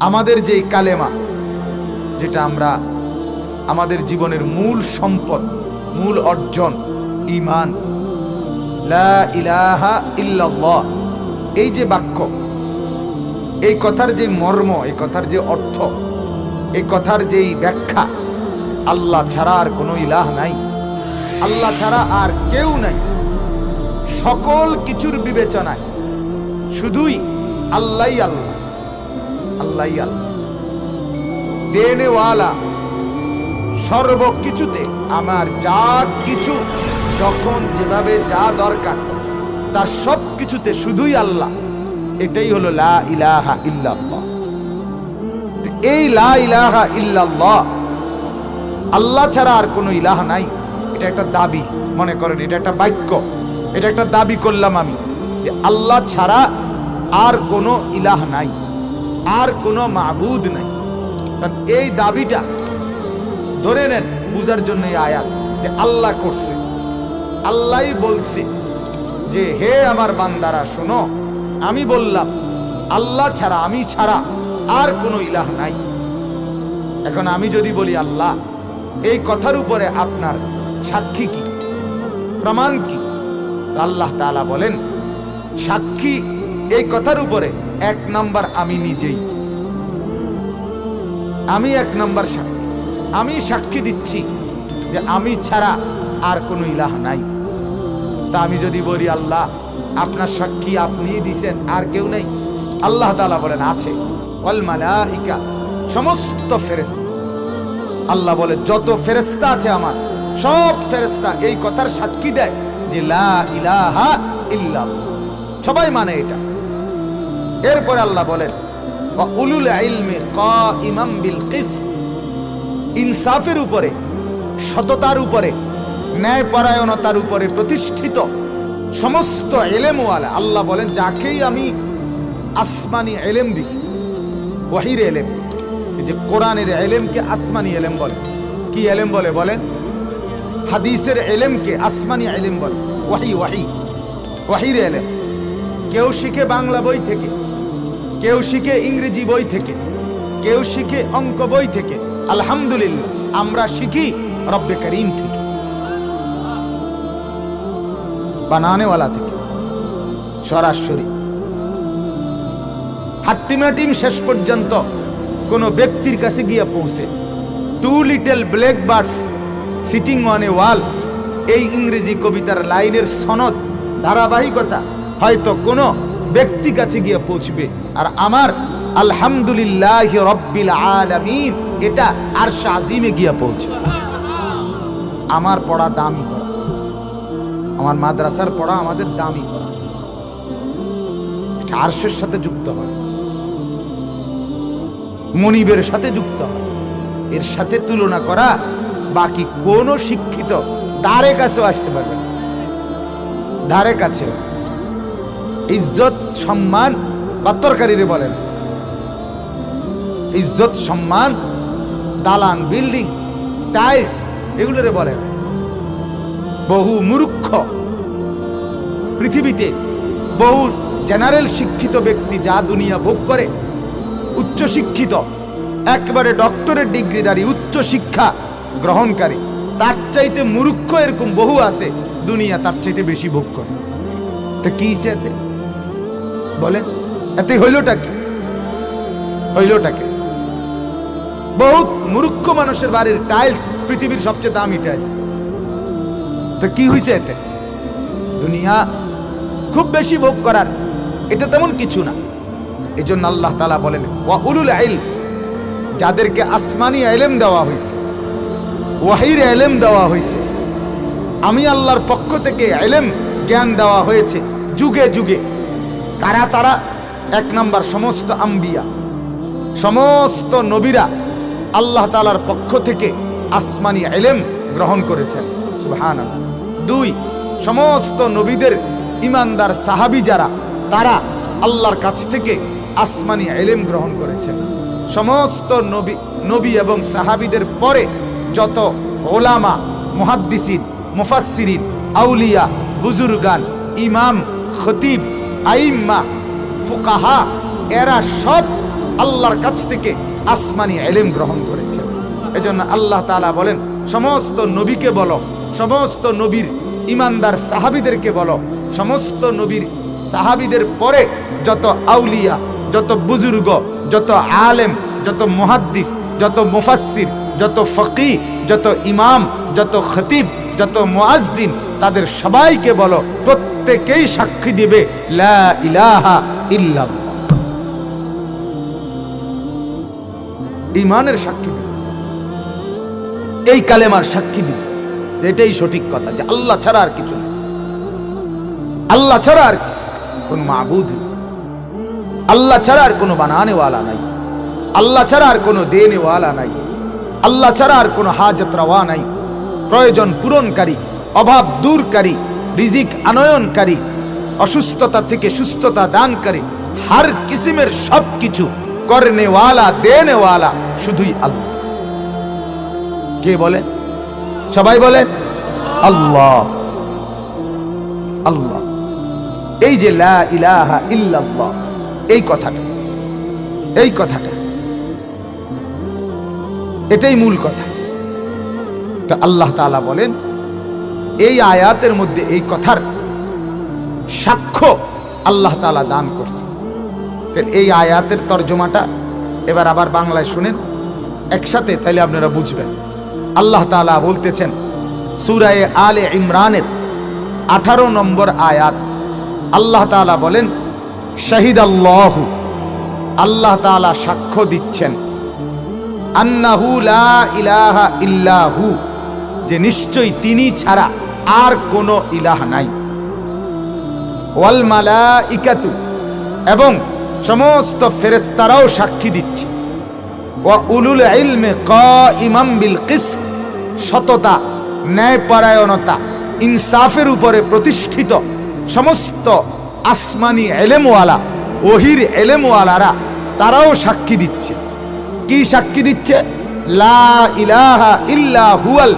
আমাদের যেই কালেমা, যেটা আমরা আমাদের জীবনের মূল সম্পদ, মূল অর্জন ইমান এই যে বাক্য, এই কথার যে মর্ম, এই কথার যে অর্থ, এই কথার যেই ব্যাখ্যা, আল্লাহ ছাড়া আর কোনো ইলাহ নাই। আল্লাহ ছাড়া আর কেউ নাই। সকল কিছুর বিবেচনায় শুধুই আল্লাহই আল্লাহ। আল্লাহই আল্লাহ। দেনেওয়ালা সর্বকিছুতে, আমার যা কিছু, যখন যেভাবে যা দরকার, তার সব কিছুতে শুধুই আল্লাহ। এটাই হলো লা ইলাহা এই লা ইলাহা আল্লাহ ছাড়া আর কোনো ইলাহ নাই। এটা একটা দাবি, মনে করেন, এটা একটা বাক্য। এটা একটা দাবি করলাম আমি যে আল্লাহ ছাড়া আর কোনো ইলাহ নাই। আর কোনো মাবুদ নাই। কারণ এই দাবিটা ধরে নেন বুঝার জন্য এই আয়াত, যে আল্লাহ করছে। আল্লাহই বলছে যে, হে আমার বান্দারা, শোনো, আমি বললাম, আল্লাহ ছাড়া, আমি ছাড়া আর কোনো ইলাহ নাই। এখন আমি যদি বলি, আল্লাহ, এই কথার উপরে আপনার সাক্ষী কি? প্রমাণ কি? আল্লাহ তাআলা বলেন, সাক্ষী এই কথার উপরে এক নাম্বার আমি নিজেই। আমি এক নাম্বার সাক্ষী। আমি সাক্ষী দিচ্ছি যে আমি ছাড়া আর কোনো ইলাহ নাই। তা আমি যদি বলি, আল্লাহ, আপনার সাক্ষী আপনি দিছেন, আর কেউ নেই। আল্লাহ তালা বলেন, আছে। ওয়াল মালাইকা, সমস্ত ফেরেশতা। আল্লাহ বলে, যত ফেরেস্তা আছে আমার, সব ফেরেশতা এই কথার সাক্ষী দেয় যে লা ইলাহা ইল্লাল্লাহ। সবাই মানে এটা। এরপরে আল্লাহ বলেন বিল কিসত। ইনসাফের উপরে, সততার উপরে, ন্যায়পরায়ণতার উপরে প্রতিষ্ঠিত সমস্ত এলেমওয়ালা, আল্লাহ বলেন, যাকেই আমি আসমানি এলেম দিছি, ওয়াহির এলেম যে কোরআনের এলেমকে আসমানি এলেম বলে। কি এলেম বলে বলেন? হাদিসের এলেমকে আসমানি এলেম বলে। ওয়াহি ওয়াহি, ওয়াহির এলেম। কেউ শিখে বাংলা বই থেকে কেউ শিখে ইংরেজি বই থেকে, কেউ শিখে অঙ্ক বই থেকে, আলহামদুলিল্লাহ, আমরা শিখি রব্বে করিম থেকে। বানানেওয়ালা থেকে, সরাসরি। হাট্টিমাটিম শেষ পর্যন্ত কোনো ব্যক্তির কাছে গিয়ে পৌঁছে, two little black birds sitting on a wall, এই ইংরেজি কবিতার লাইনের সনদ, ধারাবাহিকতা, হয়তো কোনো ব্যক্তি কাছে গিয়ে পৌঁছবে। আর আমার আলহামদুলিল্লাহ রব্বিল আলামিন, এটা আর শাজিমে গিয়ে পৌঁছে। আমার পড়া দামি পড়া। আমার মাদ্রাসার পড়া আমাদের দামি পড়া। এটা আরশের সাথে যুক্ত হয়। মনিবের সাথে যুক্ত হয়। এর সাথে তুলনা করা বাকি কোনো শিক্ষিত ধারে কাছেও আসতে পারবে না। ধারে কাছেও। ইজ্জত, সম্মান বা তরকারিরে বলেন। ইজ্জত, সম্মান, দালান, বিল্ডিং, টাইলস, এগুলোরে বলেন। বহু মূর্খ পৃথিবীতে বহু জেনারেল শিক্ষিত ব্যক্তি যা দুনিয়া ভোগ করে, উচ্চ শিক্ষিত, একবারে ডক্টরের ডিগ্রিধারী, উচ্চ শিক্ষা গ্রহণকারী, তার চাইতে মূর্খ এরকম বহু আছে, দুনিয়া তার চাইতে বেশি ভোগ করে। তো কি হিসেবে? বলেন এতে হইলটা কি? হইলটা কি? বহুত মূর্খ মানুষের বাড়ির টাইলস পৃথিবীর সবচেয়ে দামি টাইলস। তো কি হয়েছে এতে? দুনিয়া খুব বেশি ভোগ করার, এটা তেমন কিছু না। এই জন্য আল্লাহ তালা বলেন, ওয়া উলুল আইল যাদেরকে আসমানি এলেম দেওয়া হয়েছে ওয়াহির এলেম দেওয়া হয়েছে আমি আল্লাহর পক্ষ থেকে এলেম জ্ঞান দেওয়া হয়েছে, যুগে যুগে। কারা তারা? এক নাম্বার, সমস্ত আম্বিয়া, সমস্ত নবীরা আল্লাহ তালার পক্ষ থেকে আসমানি এলেম গ্রহণ করেছেন। সুহান দুই, সমস্ত নবীদের ইমানদার সাহাবি যারা, তারা আল্লাহর কাছ থেকে আসমানি এলেম গ্রহণ করেছেন। সমস্ত নবী নবী এবং সাহাবিদের পরে যত ওলামা, মুহাদ্দিসিন, মুফাসসিরিন, আউলিয়া, বুজুর্গান, ইমাম, খতিব আইম্মা, ফুকাহা, এরা সব আল্লাহর কাছ থেকে আসমানি এলেম গ্রহণ করেছেন এজন্য আল্লাহ তালা বলেন, সমস্ত নবীকে বলো, সমস্ত নবীর ইমানদার সাহাবিদেরকে বলো, সমস্ত নবীর সাহাবিদের পরে যত আউলিয়া, যত বুজুর্গ, যত আলেম, যত মুহাদ্দিস, যত মুফাসসির, যত ফকি যত ইমাম, যত খতিব, যত মুয়াজ্জিন তাদের সবাইকে বলো, প্রত্যেকেই সাক্ষী দিবে ইমানের সাক্ষী দিবে। এই কালেমার সাক্ষী দিবে। এটাই সঠিক কথা যে আল্লাহ ছাড়া আর কিছু আল্লাহ ছাড়া আর কোন নেই। আল্লাহ ছাড়া আর কোনো বানানেওয়ালা নাই। আল্লাহ ছাড়া আর কোনো দেনেওয়ালা নাই। আল্লাহ ছাড়া আর কোনো হাজত রওয়া নাই। প্রয়োজন পূরণকারী অভাব দূরকারী, রিজিক আনয়নকারী, অসুস্থতা থেকে সুস্থতা দানকারী, হার কিসিমের সব কিছু করনেওয়ালা, দেনেওয়ালা শুধুই আল্লাহ। কে বলেন? সবাই বলেন, আল্লাহ। আল্লাহ। এই যে লা ইলাহা ইল্লাল্লাহ, এই কথাটা এই কথাটা, এটাই মূল কথা। তা আল্লাহ তাআলা বলেন এই আয়াতের মধ্যে এই কথার সাক্ষ্য আল্লাহ তাআলা দান করছে। এই আয়াতের তর্জমাটা এবার আবার বাংলায় শুনেন। একসাথে তাহলে আপনারা বুঝবেন। আল্লাহ তাআলা বলতেছেন, সূরায়ে আলে ইমরানের আঠারো নম্বর আয়াত, আল্লাহ তাআলা বলেন শাহিদ আল্লাহ আল্লাহ তাআলা সাক্ষ্য দিচ্ছেন, আন্নাহু লা ইলাহা ইল্লাহু। যে নিশ্চয়ই তিনি ছাড়া আর কোনো ইলাহ নাই। ওয়াল মালাইকাতু, এবং সমস্ত ফেরেস্তারাও সাক্ষী দিচ্ছে। ওয়া উলুল ইলমে কাইমাম বিল কিসত, সততা, ন্যায়পরায়ণতা, ইনসাফের উপরে প্রতিষ্ঠিত সমস্ত আসমানি এলেমওয়ালা, ওহির এলেমওয়ালারা, তারাও সাক্ষী দিচ্ছে। কি সাক্ষী দিচ্ছে? লা ইলাহা ইল্লা হুয়াল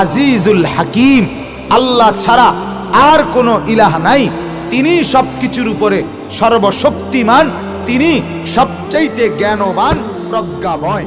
আজিজুল হাকিম। আল্লাহ ছাড়া আর কোনো ইলাহ নাই। তিনি সব কিছুর উপরে সর্বশক্তিমান, তিনি সবচাইতে জ্ঞানবান, প্রজ্ঞাময়।